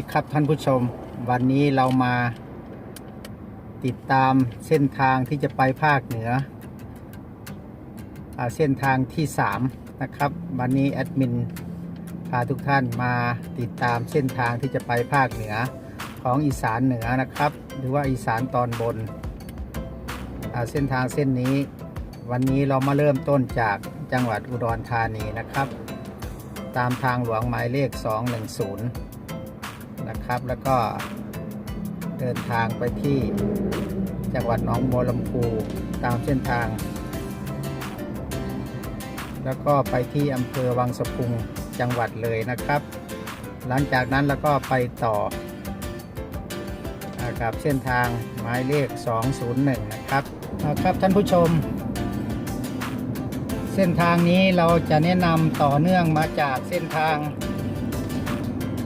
ดีครับท่านผู้ชม วันนี้เรามาติดตามเส้นทางที่จะไปภาคเหนืออเส้นทางที่ 3 นะครับ วันนี้แอดมินพาทุกท่านมาติดตามเส้นทางที่จะไปภาคเหนือของอีสานเหนือนะครับ หรือว่าอีสานตอนบนเส้นทางเส้นนี้ วันนี้เรามาเริ่มต้นจากจังหวัดอุดรธานีนะครับ ตามทางหลวงหมายเลข 210 นะครับ แล้วก็เดินทางไปที่จังหวัดหนองบัวลำพูตามเส้นทาง แล้วก็ไปที่อำเภอวังสะพุงจังหวัดเลยนะครับ หลังจากนั้นแล้วก็ไปต่อกับเส้นทางหมายเลข 201 นะครับเอาครับท่านผู้ชม เส้นทางนี้เราจะแนะนำต่อเนื่องมาจากเส้นทาง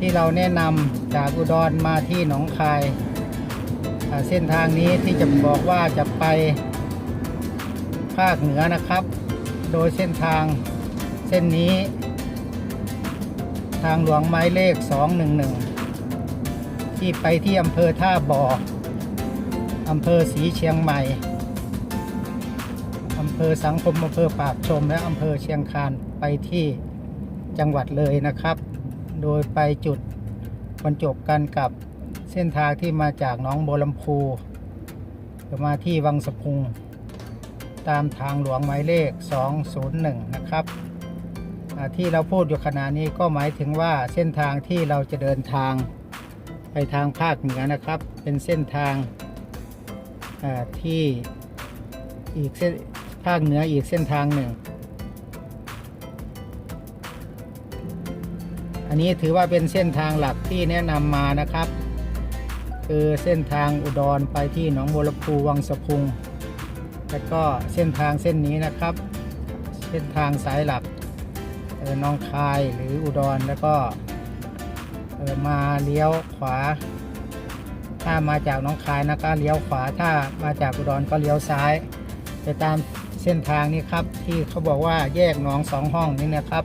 ที่เราแนะนำจากอุดรมาที่หนองคาย เส้นทางนี้ที่จะบอกว่าจะไปภาคเหนือนะครับ โดยเส้นทางเส้นนี้ ทางหลวงไม้เลข 211 ที่ไปที่อำเภอท่าบ่ออำเภอสีเชียงใหม่อำเภอสังคมอำเภอปากชม และอำเภอเชียงคานไปที่จังหวัดเลยนะครับ โดยไปจุดบรรจบกันกับเส้นทางที่มาจากหนองบัวลำพูจะมาที่วังสะพุง ตามทางหลวงหมายเลข 201 นะครับที่เราพูดอยู่ขณะนี้ก็หมายถึงว่าเส้นทางที่เราจะเดินทางไปทางภาคเหนือนะครับ เป็นเส้นทางที่อีกเส้นภาคเหนืออีกเส้นทางหนึ่ง อันนี้ถือว่าเป็นเส้นทางหลักที่แนะนำมานะครับ คือเส้นทางอุดรไปที่หนองบัวลำพูวังสะพุง แล้วก็เส้นทางเส้นนี้นะครับ เส้นทางสายหลักเอ่อนองคายหรืออุดรแล้วก็เอ่อมาเลี้ยวขวา ถ้ามาจากหน้องคายนะก็เลี้ยวขวาถ้ามาจากอุดรก็เลี้ยวซ้ายไปตามเส้นทางนี้ครับที่เขาบอกว่าแยกหนองสองห้องนี่นะครับ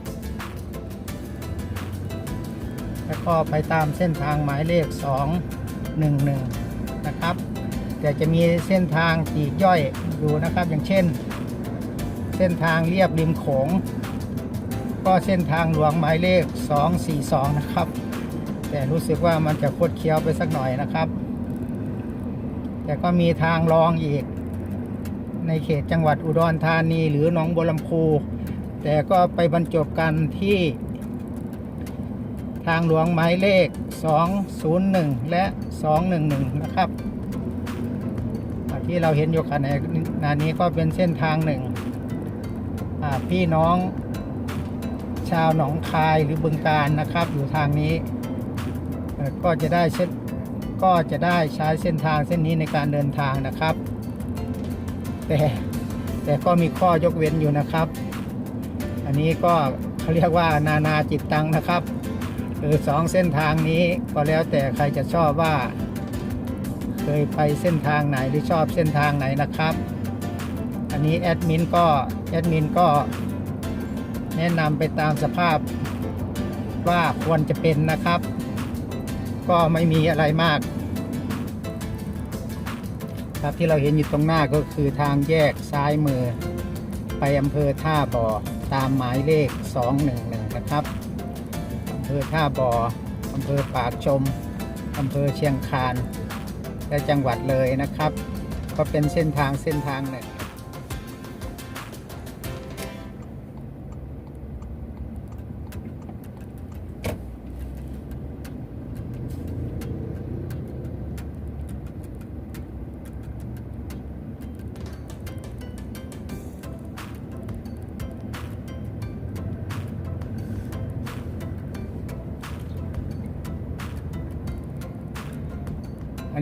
ก็ไปตามเส้นทางหมายเลข 211 นะครับ แต่จะมีเส้นทางปลีกย่อยอยู่นะครับ อย่างเช่น เส้นทางเรียบริมโขง ก็เส้นทางหลวงหมายเลข 242 นะครับ แต่รู้สึกว่ามันจะโคดเคี้ยวไปสักหน่อยนะครับ แต่ก็มีทางรองอีก ในเขตจังหวัดอุดรธานีหรือหนองบัวลำพู แต่ก็ไปบรรจบกันที่ ทางหลวงหมายเลข 201 และ 211 นะครับที่เราเห็นอยู่ขณะนี้ก็เป็นเส้นทางหนึ่ง พี่น้องชาวหนองคายหรือบึงการนะครับ อยู่ทางนี้ ก็จะได้เส้นก็จะได้ใช้เส้นทางเส้นนี้ในการเดินทางนะครับ แต่แต่ก็มีข้อยกเว้นอยู่นะครับ อันนี้ก็เขาเรียกว่านานาจิตตังนะครับ คือสองเส้นทางนี้ก็แล้วแต่ใครจะชอบว่า เคยไปเส้นทางไหนหรือชอบเส้นทางไหนนะครับ อันนี้แอดมินก็แอดมินก็แนะนำไปตามสภาพว่าควรจะเป็นนะครับ ก็ไม่มีอะไรมาก ครับที่เราเห็นอยู่ตรงหน้าก็คือทางแยกซ้ายมือ ไปอำเภอท่าบ่อตามหมายเลข 211 นะครับ ภอท่าบ่ออำเภอปากชมอำเภอเชียงคานและจังหวัดเลยนะครับ ก็เป็นเส้นทางเส้นทางหนึ่ง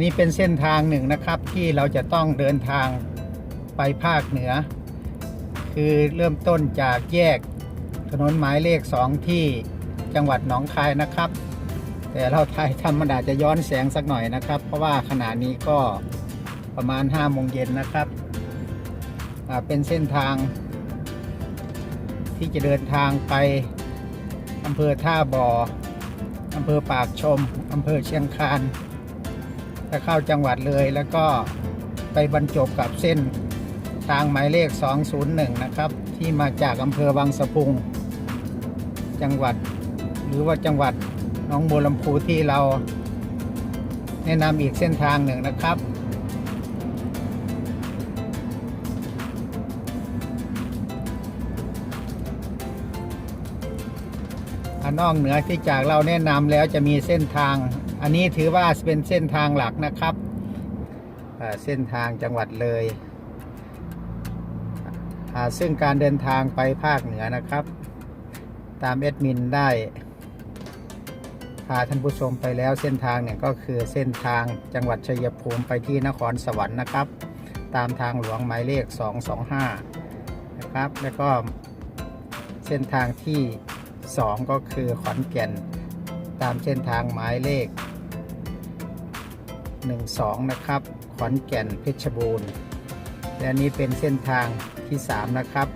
นี้เป็นเส้นทางหนึ่งนะครับที่เราจะต้องเดินทางไปภาคเหนือ คือเริ่มต้นจากแยกถนนหมายเลข 2 ที่จังหวัดหนองคายนะครับ แต่เราไทยทำมันอาจจะย้อนแสงสักหน่อยนะครับ เพราะว่าขณะนี้ก็ประมาณ5โมงเย็นนะครับเป็นเส้นทาง ที่จะเดินทางไปอำเภอท่าบ่ออำเภอปากชมอำเภอเชียงคาน จะเข้าจังหวัดเลยแล้วก็ไปบรรจบกับเส้นทางหมายเลข 201 นะครับ ที่มาจากอำเภอวังสะพุง จังหวัดหรือว่าจังหวัดหนองบัวลำพูที่เรา แนะนำอีกเส้นทางหนึ่งนะครับอันนอกเหนือที่จากเราแนะนำแล้วจะมีเส้นทาง อันนี้ถือว่าเป็นเส้นทางหลักนะครับ เส้นทางจังหวัดเลย ซึ่งการเดินทางไปภาคเหนือนะครับ ตามเอดมินได้พาท่านผู้ชมไปแล้วเส้นทางเนี่ยก็คือเส้นทางจังหวัดชัยภูมิไปที่นครสวรรค์นะครับ ตามทางหลวงหมายเลข 225 นะครับ แล้วก็เส้นทางที่ 2 ก็คือขอนแก่น ตามเส้นทางหมายเลข 12 นะครับ ขอนแก่นเพชรบูรณ์ และนี้เป็นเส้นทางที่ 3 นะครับ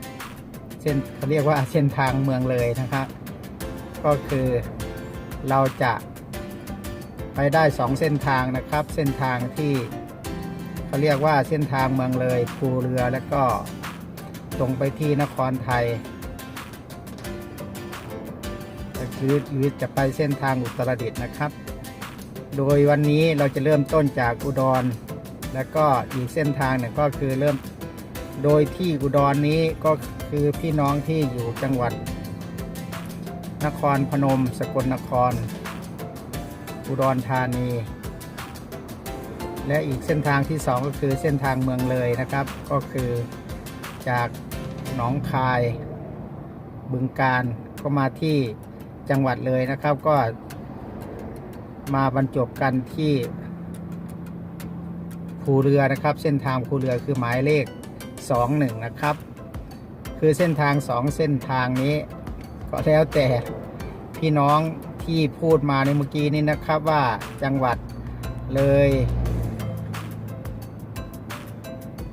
เส้นเขาเรียกว่าเส้นทางเมืองเลยนะครับ ก็คือเราจะไปได้ 2 เส้นทางนะครับ เส้นทางที่เขาเรียกว่าเส้นทางเมืองเลยภูเรือแล้วก็ตรงไปที่นครไทยคือหรือจะไปเส้นทางอุตรดิตถ์นะครับ โดยวันนี้เราจะเริ่มต้นจากอุดร แล้วก็อีกเส้นทางหนึ่งก็คือเริ่มโดยที่อุดรนี้ก็คือพี่น้องที่อยู่จังหวัด นครพนม สกลนคร อุดรธานี และอีกเส้นทางที่สองก็คือเส้นทางเมืองเลยนะครับ ก็คือจากหนองคายบึงการก็มาที่จังหวัดเลยนะครับ ก็ มาบรรจบกันที่ภูเรือนะครับ เส้นทางภูเรือคือหมายเลข 21 นะครับ คือเส้นทาง 2 เส้นทางนี้ ก็แล้วแต่พี่น้องที่พูดมาในเมื่อกี้นี้นะครับว่าจังหวัดเลย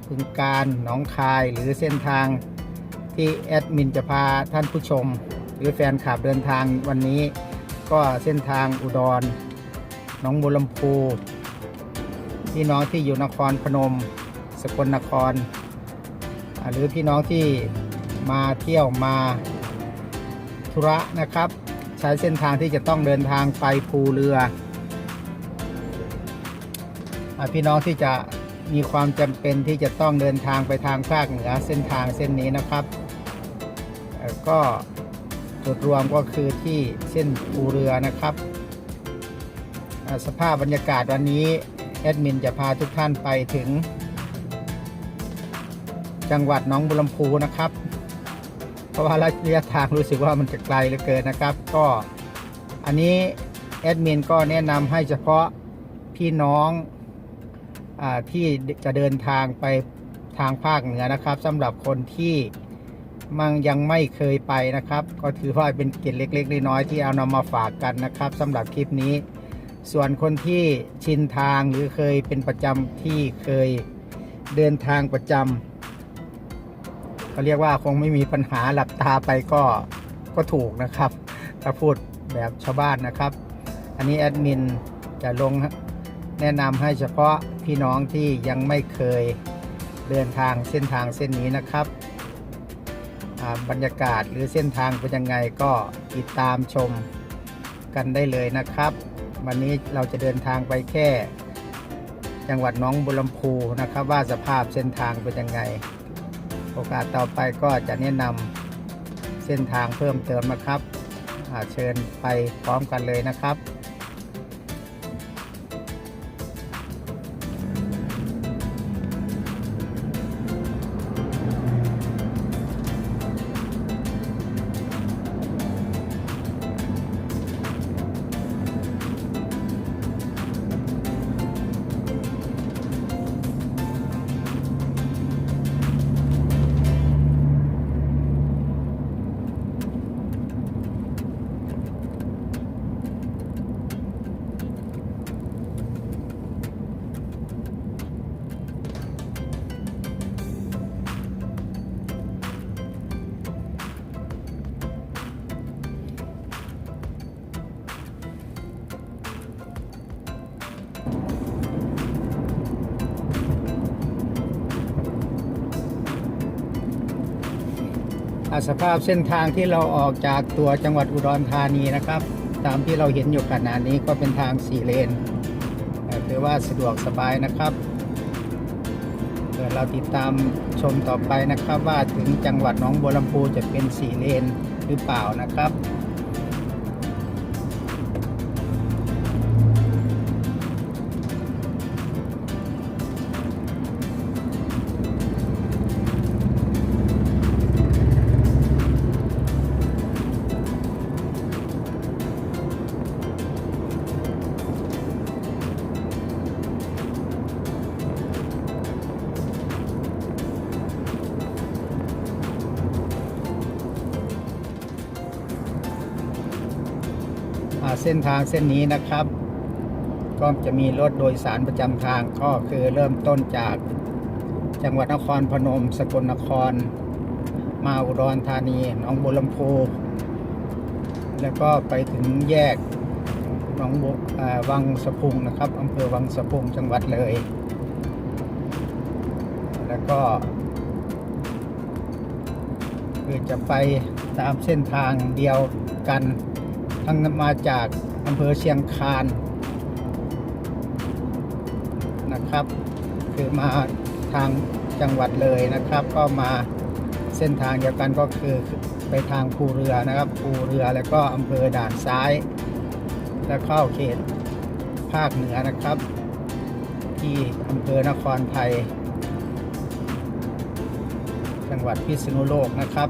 บึงการหนองคายหรือเส้นทางที่แอดมินจะพาท่านผู้ชม หรือแฟนคลับเดินทางวันนี้ ก็เส้นทางอุดร หนองบัวลำพูพี่น้องที่อยู่นครพนม สกลนคร หรือพี่น้องที่มาเที่ยวมาธุระนะครับ ใช้เส้นทางที่จะต้องเดินทางไปภูเรืออพี่น้องที่จะมีความจำเป็นที่จะต้องเดินทางไปทางภาคเหนือเส้นทางเส้นนี้นะครับ ก็จุดรวมก็คือที่เส้นภูเรือนะครับ สภาพบรรยากาศวันนี้แอดมินจะพาทุกท่านไปถึง จังหวัดหนองบุรมพูนะครับ เพราะว่าระยะทางรู้สึกว่ามันจะไกลเหลือเกินนะครับ ก็อันนี้แอดมินก็แนะนำให้เฉพาะพี่น้องอที่จะเดินทางไปทางภาคเหนือนะครับสำหรับคนที่มันยังไม่เคยไปนะครับ ก็ถือว่าเป็นเกร็ดเล็ก ๆ น้อยๆที่เอานำมาฝากกันนะครับสำหรับคลิปนี้ ส่วนคนที่ชินทางหรือเคยเป็นประจำที่เคยเดินทางประจำเขาเรียกว่าคงไม่มีปัญหาหลับตาไปก็ก็ถูกนะครับ ถ้าพูดแบบชาวบ้านนะครับ อันนี้แอดมินจะลงแนะนำให้เฉพาะพี่น้องที่ยังไม่เคยเดินทางเส้นทางเส้นนี้นะครับ บรรยากาศหรือเส้นทางเป็นยังไงก็ติดตามชมกันได้เลยนะครับ วันนี้เราจะเดินทางไปแค่ จังหวัดน้องบุรมพูนะครับ ว่าสภาพเส้นทางเป็นยังไง โอกาสต่อไปก็จะแนะนำเส้นทางเพิ่มเติมนะครับอาเชิญไปพร้อมกันเลยนะครับ สภาพเส้นทางที่เราออกจากตัวจังหวัดอุดรธานีนะครับ ตามที่เราเห็นอยู่ขณะนี้ก็เป็นทางสี่เลนถือว่าสะดวกสบายนะครับเดี๋ยวเราติดตามชมต่อไปนะครับ ว่าถึงจังหวัดหนองบัวลำพูจะเป็นสี่เลนหรือเปล่านะครับ ส้นทางเส้นนี้นะครับ ก็จะมีรถโดยสารประจำทางก็คือเริ่มต้นจากจังหวัดนครพนม สกลนคร มาอุดรธานีหนองบัวลำพูแล้วก็ไปถึงแยกหนองบัววังสะพุงนะครับอำเภอวังสะพุงจังหวัดเลย แล้วก็คือจะไปตามเส้นทางเดียวกัน ทั้งมาจากอำเภอเชียงคานนะครับ คือมาทางจังหวัดเลยนะครับ ก็มาเส้นทางเดียวกันก็คือไปทางภูเรือนะครับภูเรือแล้วก็อำเภอด่านซ้าย แล้วเข้าเขตภาคเหนือนะครับ ที่อำเภอนครไทย จังหวัดพิษณุโลกนะครับ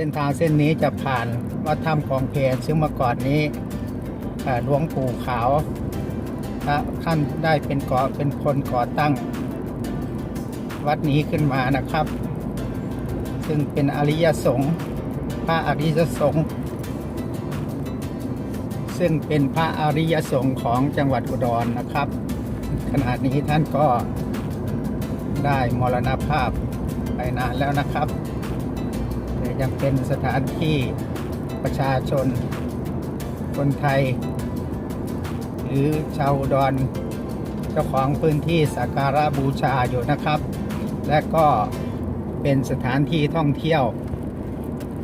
เส้นทางเส้นนี้จะผ่านวัดถ้ำของเพลซึ่งเมื่อก่อนนี้หลวงปู่ขาวพระท่านได้เป็นก่อเป็นคนก่อตั้ง วัดนี้ขึ้นมานะครับ ซึ่งเป็นอริยสงฆ์พระอริยสงฆ์ซึ่งเป็นพระอริยสงฆ์ของจังหวัดอุดรนะครับ ขณะนี้ท่านก็ได้มรณภาพไปนานแล้วนะครับ ยังเป็นสถานที่ประชาชน คนไทย หรือชาวอุดรเจ้าของพื้นที่สักการะบูชาอยู่นะครับ และก็เป็นสถานที่ท่องเที่ยว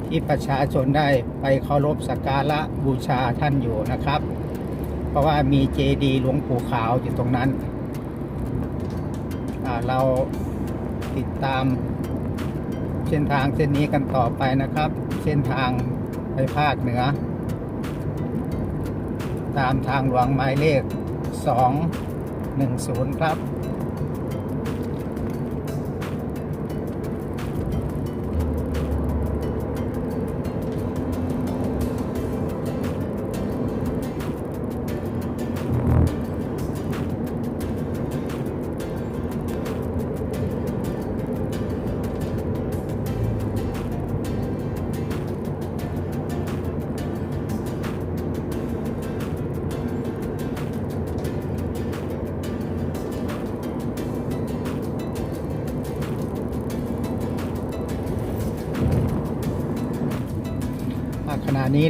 ที่ประชาชนได้ไปเคารพสักการะบูชาท่านอยู่นะครับ เพราะว่ามีเจดีย์หลวงปู่ขาวอยู่ตรงนั้นเราติดตาม เส้นทางเส้นนี้กันต่อไปนะครับ เส้นทางไปภาคเหนือ ตามทางหลวงหมายเลข 210 ครับ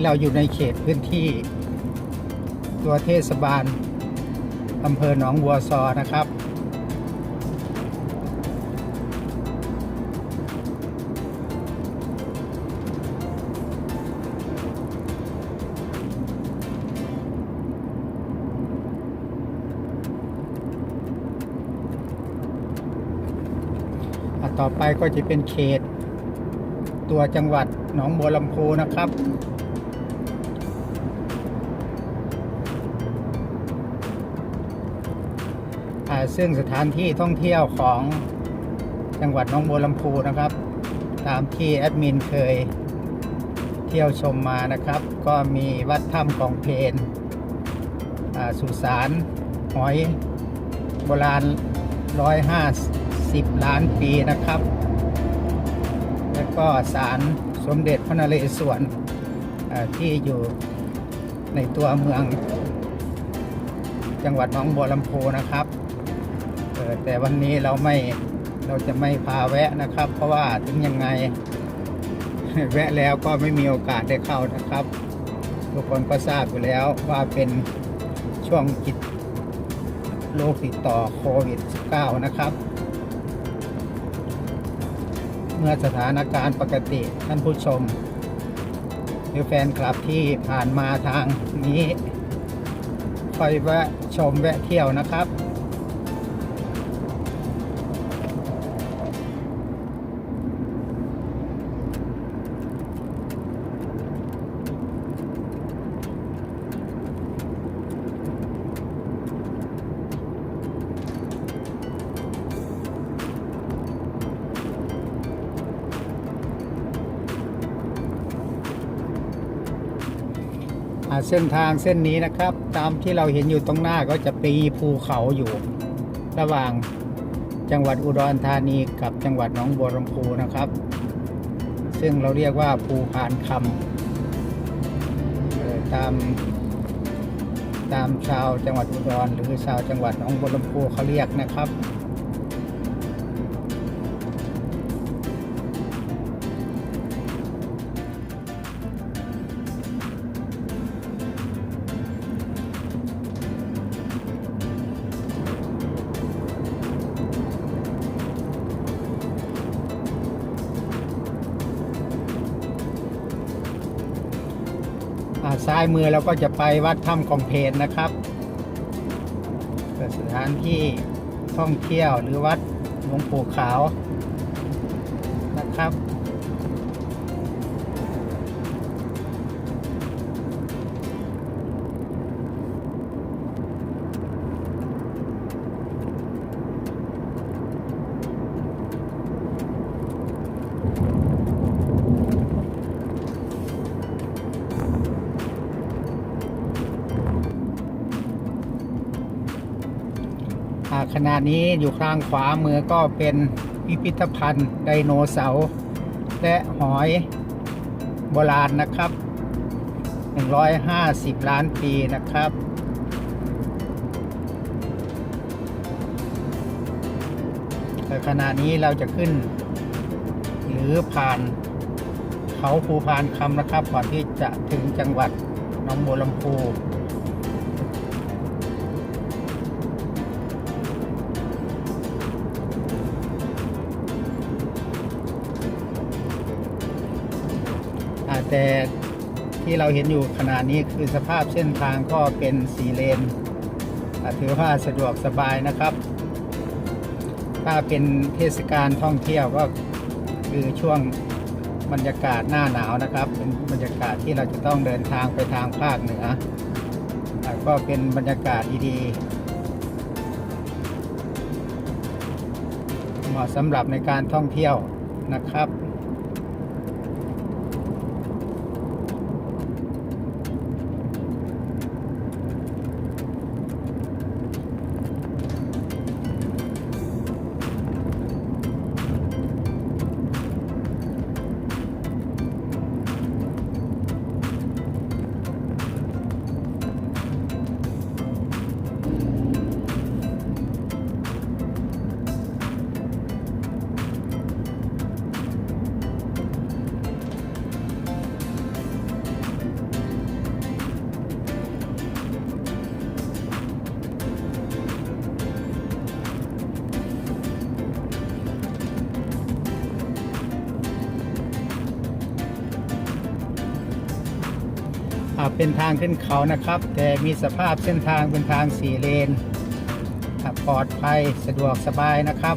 เราอยู่ในเขตพื้นที่ ตัวเทศบาลอำเภอหนองบัวซอนะครับ ต่อไปก็จะเป็นเขตตัวจังหวัดหนองบัวลำพูนะครับ ซึ่งสถานที่ท่องเที่ยวของจังหวัดหนองบัวลำพูนะครับ ตามที่แอดมินเคยเที่ยวชมมานะครับ ก็มีวัดถ้ำกองเพนสุสานหอยโบราณ 150 ล้านปีนะครับ แล้วก็ศาลสมเด็จพระนเรศวรที่อยู่ในตัวเมือง จังหวัดหนองบัวลำพูนะครับ แต่วันนี้เราไม่เราจะไม่พาแวะนะครับ เพราะว่าถึงยังไง แวะแล้วก็ไม่มีโอกาสได้เข้านะครับ ทุกคนก็ทราบอยู่แล้วว่าเป็นช่วงกิจโรคติดต่อโควิด -19 นะครับ เมื่อสถานการณ์ปกติท่านผู้ชม หรือแฟนคลับที่ผ่านมาทางนี้คอยแวะชมแวะเที่ยวนะครับ เส้นทางเส้นนี้นะครับ ตามที่เราเห็นอยู่ตรงหน้าก็จะปีภูเขาอยู่ ระหว่างจังหวัดอุดรธานีกับจังหวัดหนองบัวลำพูนะครับ ซึ่งเราเรียกว่าภูพานคำตามตามชาวจังหวัดอุดรหรือชาวจังหวัดหนองบัวลำพูเขาเรียกนะครับ ซ้ายมือเราก็จะไปวัดถ้ำกองเพนนะครับเป็นสถานที่ท่องเที่ยวหรือวัดหลวงปู่ขาวนะครับ ณะนี้อยู่ข้างขวามือก็เป็นพิพิธภัณฑ์ไดโนเสาร์และหอยโบราณนะครับ 150 ล้านปีนะครับ แต่ขณะนี้เราจะขึ้น หรือผ่านเขาภูพานคำนะครับ ก่อนที่จะถึงจังหวัดหนองบัวลำพู แต่ที่เราเห็นอยู่ขณะนี้คือสภาพเส้นทางก็เป็นสีเลนถือว่าสะดวกสบายนะครับ ถ้าเป็นเทศกาลท่องเที่ยวก็คือช่วงบรรยากาศหน้าหนาวนะครับ เป็นบรรยากาศที่เราจะต้องเดินทางไปทางภาคเหนือก็เป็นบรรยากาศดีๆเหมาะสำหรับในการท่องเที่ยวนะครับ เป็นทางขึ้นเขานะครับ แต่มีสภาพเส้นทางเป็นทางสี่เลนปลอดภัยสะดวกสบายนะครับ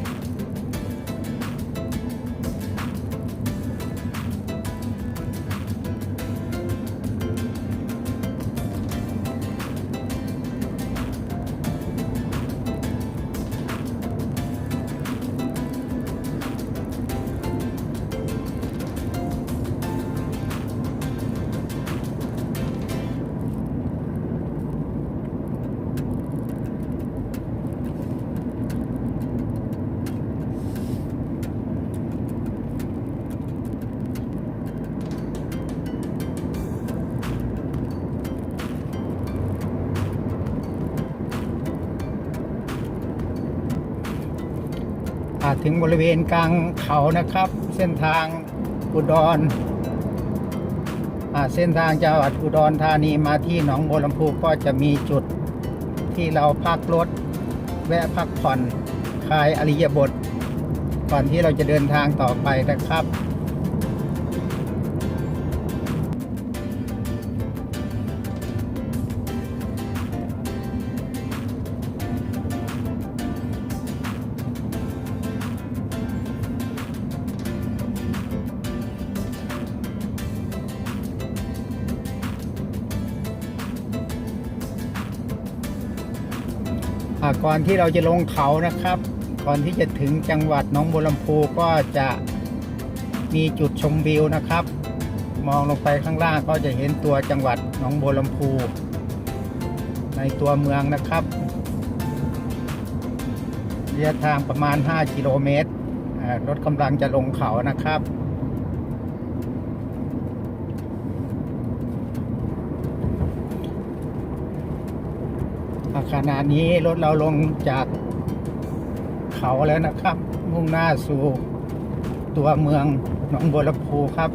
ถึงบริเวณกลางเขานะครับ เส้นทางอุดรเส้นทางจังหวัดอุดรธานีมาที่หนองบัวลำพูก็จะมีจุดที่เราพักรถ แวะพักผ่อนคลายอริยบท ก่อนที่เราจะเดินทางต่อไปนะครับ ก่อนที่เราจะลงเขานะครับ ก่อนที่จะถึงจังหวัดหนองบัวลำพูก็จะมีจุดชมวิวนะครับ มองลงไปข้างล่างก็จะเห็นตัวจังหวัดหนองบัวลำพู ในตัวเมืองนะครับระยะทางประมาณ 5 กิโลเมตรรถกำลังจะลงเขานะครับ ขณะนี้รถเราลงจากเขาแล้วนะครับ มุ่งหน้าสู่ตัวเมืองหนองบัวลำพูครับ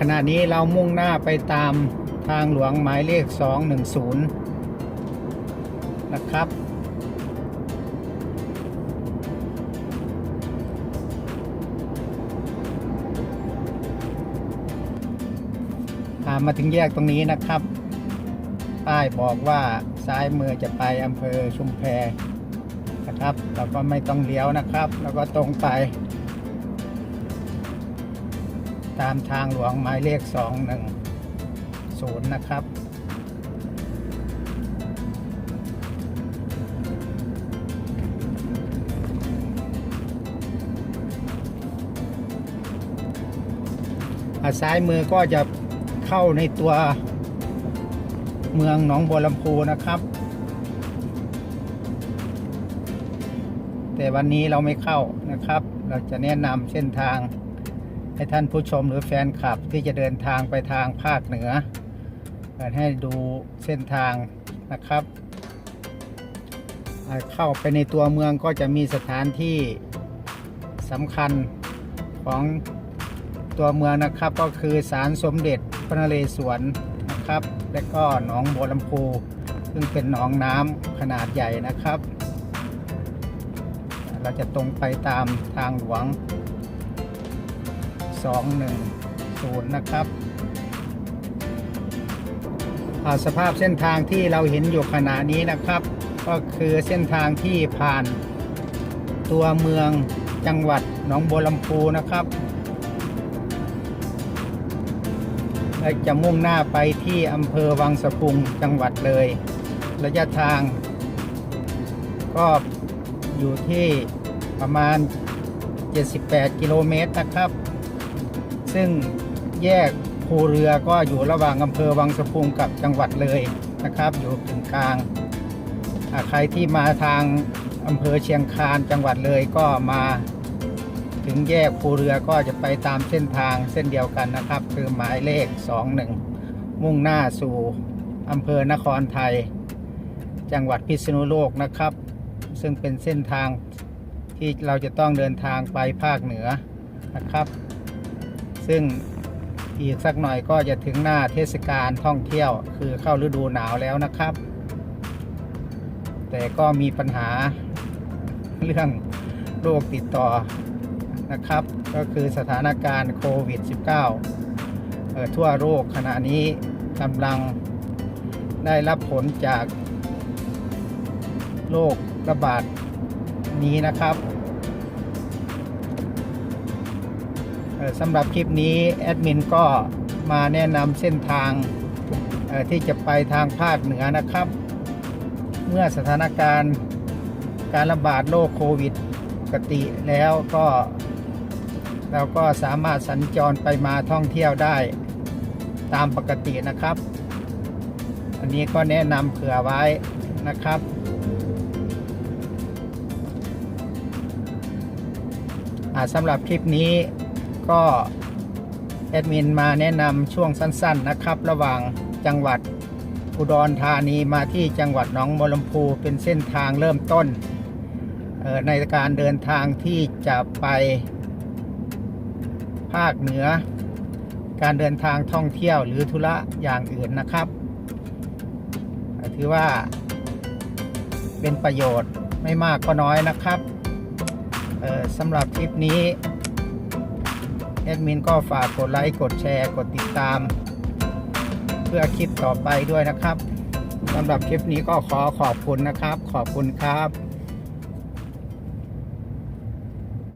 ขณะนี้เรามุ่งหน้าไปตามทางหลวงหมายเลข 210 นะครับ มาถึงแยกตรงนี้นะครับ ป้ายบอกว่าซ้ายมือจะไปอำเภอชุมแพนะครับเราก็ไม่ต้องเลี้ยวนะครับ แล้วก็ตรงไป ตามทางหลวงหมายเลข 210 นะครับซ้ายมือก็จะ เข้าในตัวเมืองหนองบัวลำพูนะครับ แต่วันนี้เราไม่เข้านะครับ เราจะแนะนำเส้นทางให้ท่านผู้ชมหรือแฟนคลับที่จะเดินทางไปทางภาคเหนือเปิดให้ดูเส้นทางนะครับ เข้าไปในตัวเมืองก็จะมีสถานที่สำคัญของตัวเมืองนะครับก็คือศาลสมเด็จ พระนเรศวรนะครับ และก็หนองบัวลำพูซึ่งเป็นหนองน้ำขนาดใหญ่นะครับ เราจะตรงไปตามทางหลวง 210 นะครับสภาพเส้นทางที่เราเห็นอยู่ขณะนี้นะครับ ก็คือเส้นทางที่ผ่านตัวเมืองจังหวัดหนองบัวลำพูนะครับ และจะมุ่งหน้าไปที่อำเภอวังสะพุงจังหวัดเลย ระยะทาง ก็อยู่ที่ประมาณ 78 กิโลเมตรนะครับ ซึ่งแยกภูเรือก็อยู่ระหว่างอำเภอวังสะพุงกับจังหวัดเลยนะครับ อยู่กึ่งกลางใครที่มาทางอำเภอเชียงคานจังหวัดเลยก็มา ถึงแยกภูเรือก็จะไปตามเส้นทางเส้นเดียวกันนะครับ คือหมายเลข 21 มุ่งหน้าสู่อำเภอนครไทย จังหวัดพิษณุโลกนะครับ ซึ่งเป็นเส้นทางที่เราจะต้องเดินทางไปภาคเหนือนะครับ ซึ่งอีกสักหน่อยก็จะถึงหน้าเทศกาลท่องเที่ยว คือเข้าฤดูหนาวแล้วนะครับ แต่ก็มีปัญหาเรื่องโรคติดต่อ นะครับ ก็คือสถานการณ์โควิด -19 เทั่วโลกขณะนี้กำลังได้รับผลจากโรคระบาดนี้นะครับสำหรับคลิปนี้แอดมินก็มาแนะนำเส้นทางที่จะไปทางภาคเหนือนะครับ เมื่อสถานการณ์การระบาดโรคโควิด ปกติแล้วก็ เราก็สามารถสัญจรไปมาท่องเที่ยวได้ตามปกตินะครับ อันนี้ก็แนะนำเผื่อไว้นะครับอ่าสำหรับคลิปนี้ก็แอดมินมาแนะนำช่วงสั้นๆนะครับ ระหว่างจังหวัดอุดรธานีมาที่จังหวัดหนองบัวลำพูเป็นเส้นทางเริ่มต้นเอ่อในการเดินทางที่จะไป ภาคเหนือ การเดินทางท่องเที่ยวหรือธุระอย่างอื่นนะครับ ถือว่าเป็นประโยชน์ไม่มากก็น้อยนะครับสำหรับคลิปนี้แอดมินก็ฝากกดไลค์กดแชร์กดติดตาม เพื่อคลิปต่อไปด้วยนะครับสำหรับคลิปนี้ก็ขอขอบคุณนะครับ ขอบคุณครับ